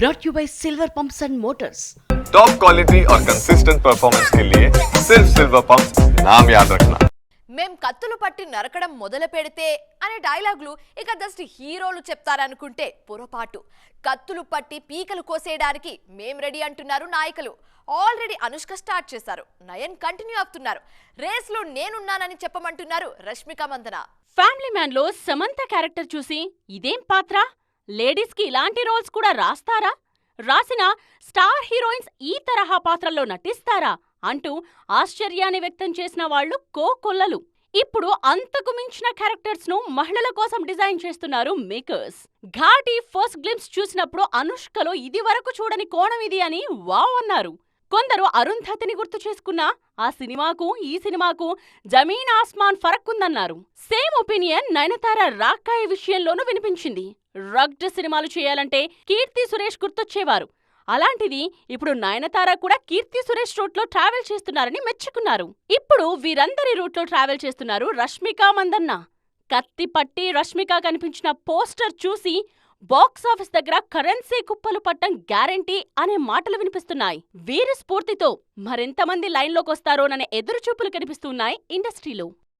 brought you by Silver Pumps and Motors. Top quality और consistent performance के लिए सिर्फ सिल्वर पंप नाम याद रखना మేం కత్తులు పట్టి నరకడం మొదలు పెడితే అనే డైలాగులు ఇక జస్ట్ హీరోలు చెప్తారనుకుంటే పొరపాటు కత్తులు పట్టి పీకలు కోసేయడానికి మేం రెడీ అంటున్నారు నాయకులు ఆల్రెడీ అనుష్క స్టార్ట్ చేశారు నయన్ కంటిన్యూ అవుతున్నారు రేస్లో నేనున్నానని చెప్పమంటున్నారు రష్మిక మందన ఫ్యామిలీ మ్యాన్ లో సమంత క్యారెక్టర్ చూసి ఇదేం పాత్ర లేడీస్కి ఇలాంటి రోల్స్ కూడా రాస్తారా? రాసిన స్టార్ హీరోయిన్స్ ఈ తరహా పాత్రల్లో నటిస్తారా? అంటూ ఆశ్చర్యాన్ని వ్యక్తం చేసిన వాళ్ళు కోకొల్లలు. ఇప్పుడు అంతకు మించిన క్యారెక్టర్స్ను మహిళల కోసం డిజైన్ చేస్తున్నారు మేకర్స్. ఘాటి ఫస్ట్ గ్లిమ్స్ చూసినప్పుడు అనుష్కలో ఇది వరకు చూడని కోణం ఇది అని వావ్ అన్నారు. కొందరు అరుంధతిని గుర్తు చేసుకున్నా ఆ సినిమాకు ఈ సినిమాకు జమీన్ ఆస్మాన్ ఫరక్ ఉందన్నారు సేమ్ ఒపీనియన్ నయనతార రాక్కాయ విషయంలోనూ వినిపించింది. రగ్డ్ సినిమాలు చేయాలంటే కీర్తి సురేష్ గుర్తొచ్చేవారు. అలాంటిది ఇప్పుడు నయనతార కూడా కీర్తి సురేష్ రూట్లో ట్రావెల్ చేస్తున్నారని మెచ్చుకున్నారు. ఇప్పుడు వీరందరి రూట్లో ట్రావెల్ చేస్తున్నారు రష్మిక మందన్న. కత్తి పట్టి రష్మిక కనిపించిన పోస్టర్ చూసి బాక్సాఫీస్ దగ్గర కరెన్సీ కుప్పలు పట్టం గ్యారంటీ అనే మాటలు వినిపిస్తున్నాయి. వీరి స్ఫూర్తితో మరెంతమంది లైన్లోకొస్తారోననే ఎదురుచూపులు కనిపిస్తున్నాయి ఇండస్ట్రీలో.